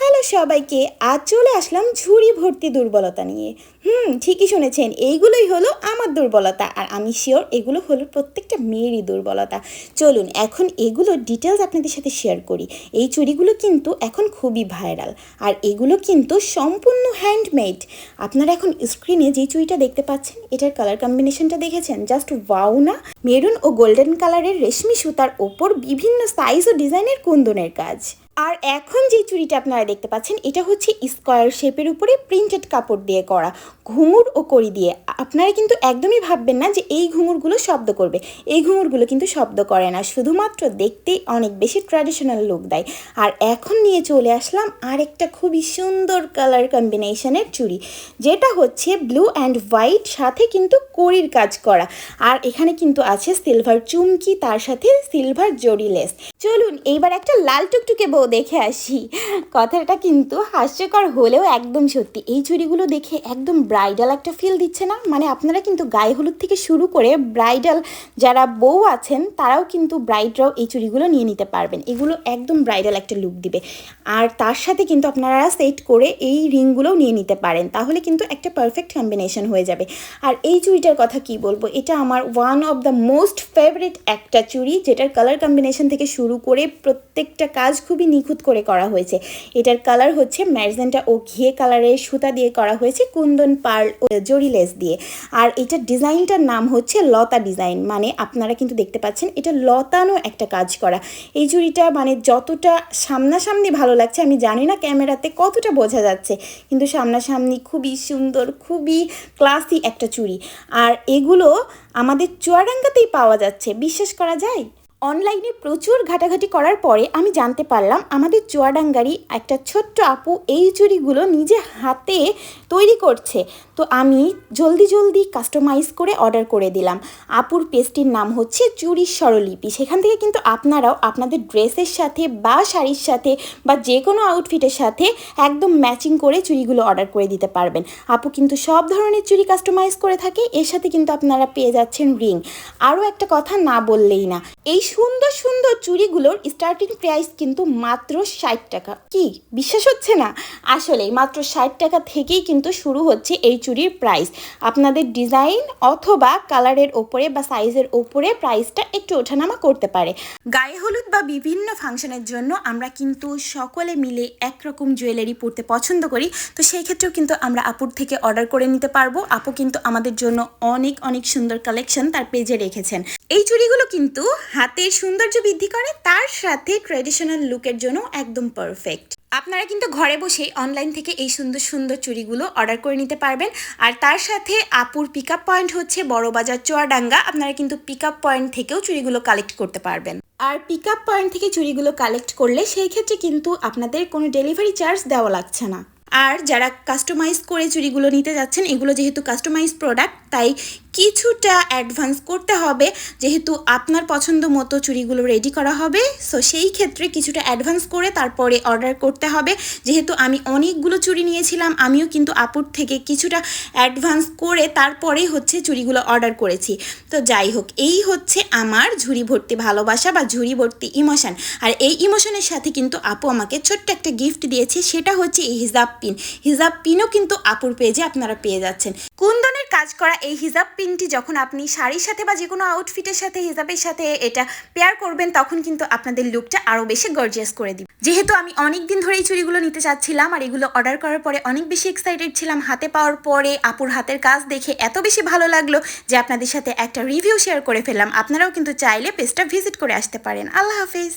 Hello সবাইকে, আজ চলে আসলাম ঝুড়ি ভর্তি দুর্বলতা নিয়ে। হুম, ঠিকই শুনেছেন, এইগুলোই হলো আমার দুর্বলতা, আর আমি শিওর এগুলো হলো প্রত্যেকটা মেয়েরই দুর্বলতা। চলুন, এখন এগুলো ডিটেলস আপনাদের সাথে শেয়ার করি। এই চুড়িগুলো কিন্তু এখন খুবই ভাইরাল আর এগুলো কিন্তু সম্পূর্ণ হ্যান্ডমেড আপনারা এখন স্ক্রিনে যে চুড়িটা দেখতে পাচ্ছেন, এটার কালার কম্বিনেশনটা দেখেছেন? জাস্ট ওয়াও না? মেরুন ও গোল্ডেন কালারের রেশমি সুতার ওপর বিভিন্ন সাইজ ও ডিজাইনের কুন্দনের কাজ। আর এখন যে চুড়িটা আপনারা দেখতে পাচ্ছেন, এটা হচ্ছে স্কোয়ার শেপের উপরে প্রিন্টেড কাপড় দিয়ে করা। ঘুঙুর ও করি দিয়ে। আপনারা কিন্তু একদমই ভাববেন না যে এই ঘুঙুরগুলো শব্দ করবে। এই ঘুঙুরগুলো কিন্তু শব্দ করে না। শুধুমাত্র দেখতেই অনেক বেশি ট্র্যাডিশনাল লুক দেয়। আর এখন নিয়ে চলে আসলাম আরেকটা খুবই সুন্দর কালার কম্বিনেশনের চুড়ি, যেটা হচ্ছে ব্লু অ্যান্ড হোয়াইট সাথে কিন্তু কড়ির কাজ করা। আর এখানে কিন্তু আছে সিলভার চুমকি, তার সাথে সিলভার জড়ি লেস চলুন, এইবার একটা লাল টুকটুকে বউ দেখে আসি। কথাটা কিন্তু হাস্যকর হলেও একদম সত্যি। এই চুড়িগুলো দেখে একদম ব্রাইডাল একটা ফিল দিচ্ছে না? মানে আপনারা কিন্তু গায়ে হলুদ থেকে শুরু করে ব্রাইডাল যারা বউ আছেন, তারাও কিন্তু ব্রাইডরাও এই চুড়িগুলো নিয়ে নিতে পারবেন। এগুলো একদম ব্রাইডাল একটা লুক দিবে। আর তার সাথে কিন্তু আপনারা সেট করে এই রিংগুলোও নিয়ে নিতে পারেন। তাহলে কিন্তু একটা পারফেক্ট কম্বিনেশন হয়ে যাবে। আর এই চুড়িটার কথা কি বলব? এটা আমার one of the most favourite একটা চুড়ি যেটার কালার কম্বিনেশন থেকে শুরু করে প্রত্যেকটা কাজ খুবই নিখুঁত করে করা হয়েছে। এটার কালার হচ্ছে ম্যারজেন্টা ও ঘিয়ে কালারের সুতা দিয়ে করা হয়েছে কুন্দন, পার্ল ও জরি লেস দিয়ে। আর এটার ডিজাইনটার নাম হচ্ছে লতা ডিজাইন মানে আপনারা কিন্তু দেখতে পাচ্ছেন এটা লতানো একটা কাজ করা। এই চুড়িটা মানে যতটা সামনাসামনি ভালো লাগছে, আমি জানি না ক্যামেরাতে কতটা বোঝা যাচ্ছে, কিন্তু সামনাসামনি খুবই সুন্দর, খুবই ক্লাসি একটা চুড়ি। আর এগুলো আমাদের চুয়াডাঙ্গাতেই পাওয়া যাচ্ছে, বিশ্বাস করা যায়? অনলাইনে প্রচুর ঘাটাঘাটি করার পরে আমি জানতে পারলাম আমাদের চুয়াডাঙ্গারি একটা ছোট্ট আপু এই চুড়িগুলো নিজে হাতে তৈরি করছে। তো আমি জলদি জলদি কাস্টমাইজ করে অর্ডার করে দিলাম। আপুর পেজটির নাম হচ্ছে চুরির স্বরলিপি। সেখান থেকে কিন্তু আপনারাও আপনাদের ড্রেসের সাথে বা শাড়ির সাথে বা যে কোনো আউটফিটের সাথে একদম ম্যাচিং করে চুড়িগুলো অর্ডার করে দিতে পারবেন। আপু কিন্তু সব ধরনের চুড়ি কাস্টমাইজ করে থাকে। এর সাথে কিন্তু আপনারা পেয়ে যাচ্ছেন রিং আরও একটা কথা না বললেই না। এই সুন্দর সুন্দর চুড়িগুলোর স্টার্টিং প্রাইস কিন্তু মাত্র ষাট টাকা। কি? বিশ্বাস হচ্ছে না? আসলে মাত্র ষাট টাকা থেকেই কিন্তু শুরু হচ্ছে এই চুড়ির প্রাইস আপনাদের ডিজাইন অথবা কালারের ওপরে বা সাইজের ওপরে প্রাইসটা একটু ওঠানামা করতে পারে। গায়ে হলুদ বা বিভিন্ন ফাংশনের জন্য আমরা কিন্তু সকলে মিলে একরকম জুয়েলারি পরতে পছন্দ করি। তো সেই ক্ষেত্রেও কিন্তু আমরা আপুর থেকে অর্ডার করে নিতে পারব। আপু কিন্তু আমাদের জন্য অনেক অনেক সুন্দর কালেকশন তার পেজে রেখেছেন। এই চুড়িগুলো কিন্তু হাতের সৌন্দর্য বৃদ্ধি করে, তার সাথে ট্রেডিশনাল লুকের জন্য একদম পারফেক্ট আপনারা কিন্তু ঘরে বসেই অনলাইন থেকে এই সুন্দর সুন্দর চুড়িগুলো অর্ডার করে নিতে পারবেন। আর তার সাথে আপুর পিক আপ পয়েন্ট হচ্ছে বড়বাজার চুয়াডাঙ্গা। আপনারা কিন্তু পিক আপ পয়েন্ট থেকেও চুড়িগুলো কালেক্ট করতে পারবেন। আর পিক আপ পয়েন্ট থেকে চুড়িগুলো কালেক্ট করলে সেই ক্ষেত্রে কিন্তু আপনাদের কোনো ডেলিভারি চার্জ দেওয়া লাগছে না। আর যারা কাস্টমাইজ করে চুড়িগুলো নিতে যাচ্ছেন, এগুলো যেহেতু কাস্টমাইজ প্রোডাক্ট তাই কিছুটা অ্যাডভান্স করতে হবে। যেহেতু আপনার পছন্দ মতো চুড়িগুলো রেডি করা হবে সো সেই ক্ষেত্রে কিছুটা অ্যাডভান্স করে তারপরে অর্ডার করতে হবে। যেহেতু আমি অনেকগুলো চুড়ি নিয়েছিলাম, আমিও কিন্তু আপুর থেকে কিছুটা অ্যাডভান্স করে তারপরেই হচ্ছে চুড়িগুলো অর্ডার করেছি। তো যাই হোক, এই হচ্ছে আমার ঝুড়ি ভর্তি ভালোবাসা বা ঝুড়ি ভর্তি ইমোশান আর এই ইমোশনের সাথে কিন্তু আপু আমাকে ছোট্ট একটা গিফট দিয়েছে, সেটা হচ্ছে এই হিজাব পিন হিজাব পিনও কিন্তু আপুর পেজে আপনারা পেয়ে যাচ্ছেন। কুন্দনের কাজ করা এই হিজাব পিনটি যখন আপনি শাড়ির সাথে বা যে কোনো আউটফিটের সাথে, হিজাবের সাথে এটা পেয়ার করবেন, তখন কিন্তু আপনাদের লুকটা আরও বেশি গর্জিয়াস করে দিবে। যেহেতু আমি অনেক দিন ধরে এই চুড়িগুলো নিতে চাচ্ছিলাম আর এগুলো অর্ডার করার পরে অনেক বেশি এক্সাইটেড ছিলাম, হাতে পাওয়ার পরে আপুর হাতের কাজ দেখে এত বেশি ভালো লাগল যে আপনাদের সাথে একটা রিভিউ শেয়ার করে ফেললাম। আপনারাও কিন্তু চাইলে পেজটা ভিজিট করে আসতে পারেন। আল্লাহ হাফিজ।